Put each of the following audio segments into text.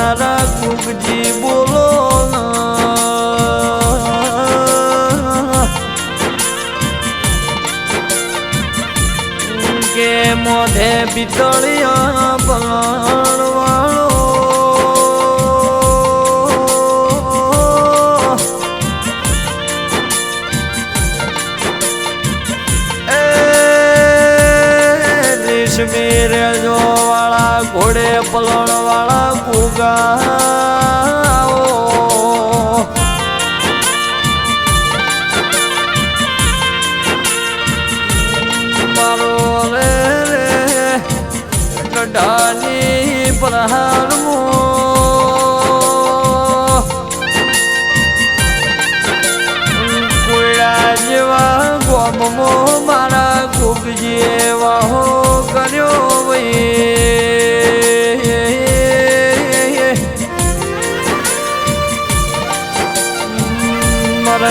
રાખનારા કુકજી બોલો. કે મોઢે પિતળિયા રેશમી રેજો વાળા ઘોડે પલણ વાળા ગુગાઓ મારો રે રે ગઢાની પ્રહારમો જેવા ગોમમો મારા કુક મર,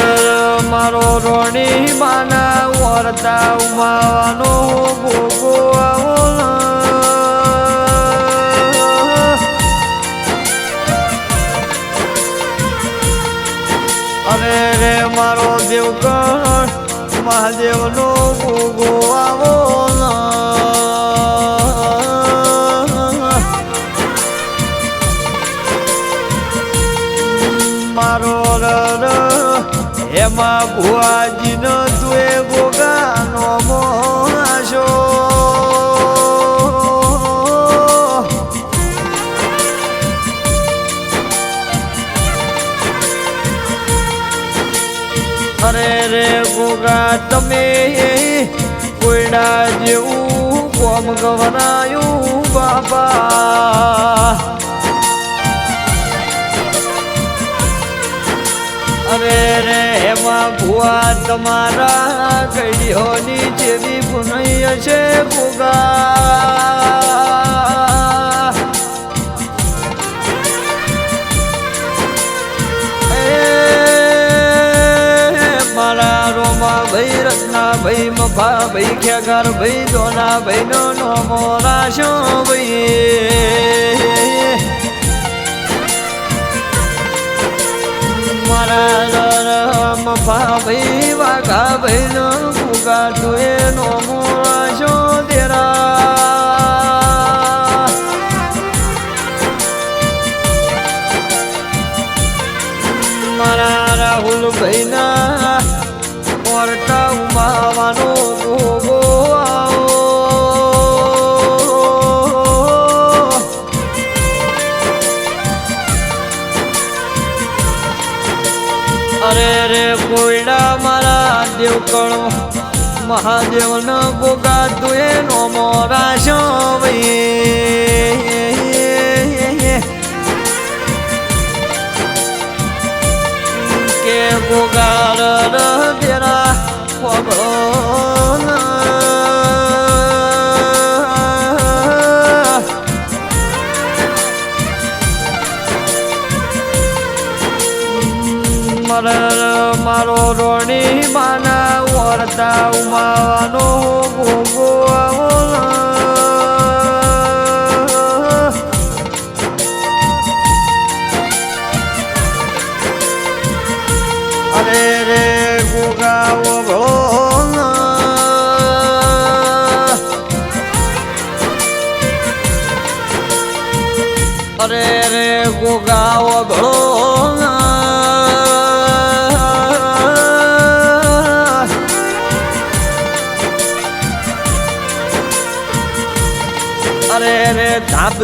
મારો રોણી માના વરતા ઉમાવાનો ગોગો. અરે રે મારો દેવગણ, મહાદેવનો ગોગો આવો. મારો રર એમાં ભુવાજીનો તુએ ગોગાનો મોહાશો અરે રે ગોગા તમે કોયડા જેવું કોમ ગવરાયું બાપા. અરે એમાં ભુવા તમારા ગઈઓની જેવી ભૂનૈય છે ભૂગા. મારા રોમા ભાઈ, રત્ના ભાઈ, મફા ભાઈ, ખેગાર ભાઈ, દોના ભાઈ નો નોમો રાશો ભાઈ. મારા ભાઈ વાઘા ભાઈ નો ફુગા તુએ નો મોરાશો તેરા મારા રાહુલ ભાઈ ના મોરટા ઉમાવાનો ગોગો કોયડા મારા દેવકળો મહાદેવ ન ગોગા તુએ નો મોરા. મારો રોણી માના વરતા ઉમાવાનો ગોગો. અરે રે ગોગા ઓભળો અરે રે ગોગા ઓભળો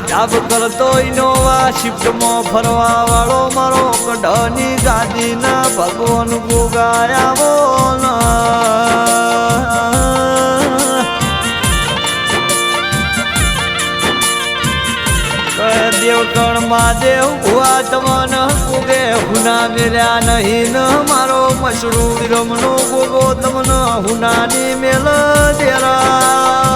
ધાપ કરતો ઇનોવા શિફ્ટમાં ફરવા વાળો મારો કઢની ગાદીના ભગવાન ગોગાયાવો દેવકણ મહાદેવ ભુવા તમન ઉગે હુના મેલ્યા નહીં મારો મશરૂ વિરમનો ગોગો તમન હુનાની મેલ દેરા.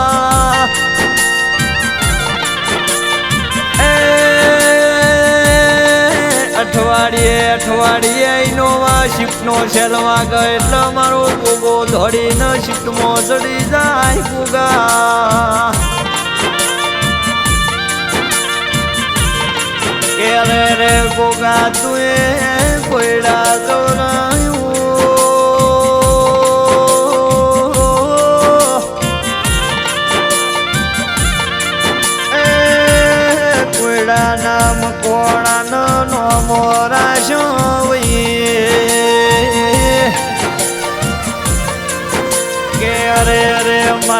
શિફ્ટનો છેલવા ગયો એટલે મારો ગોગો ધોડીને શિફ્ટમાં ચડી જાય ગુગા કે રે ગોગા તું કોયડા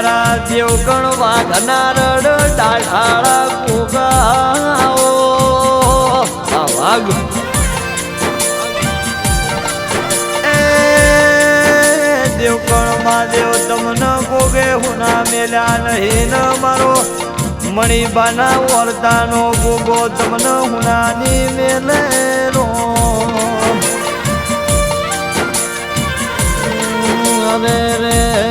મારા દેવ ગણવા ધનારડ રડ કુગાઓ આ વાઘ એ દેવ ગણમાં દેવ તમને ગોગે હુના મેલ્યા નહીં ન મારો. મણિબાના વર્તાનો ભોગો તમને હુનાની મેલે રે રે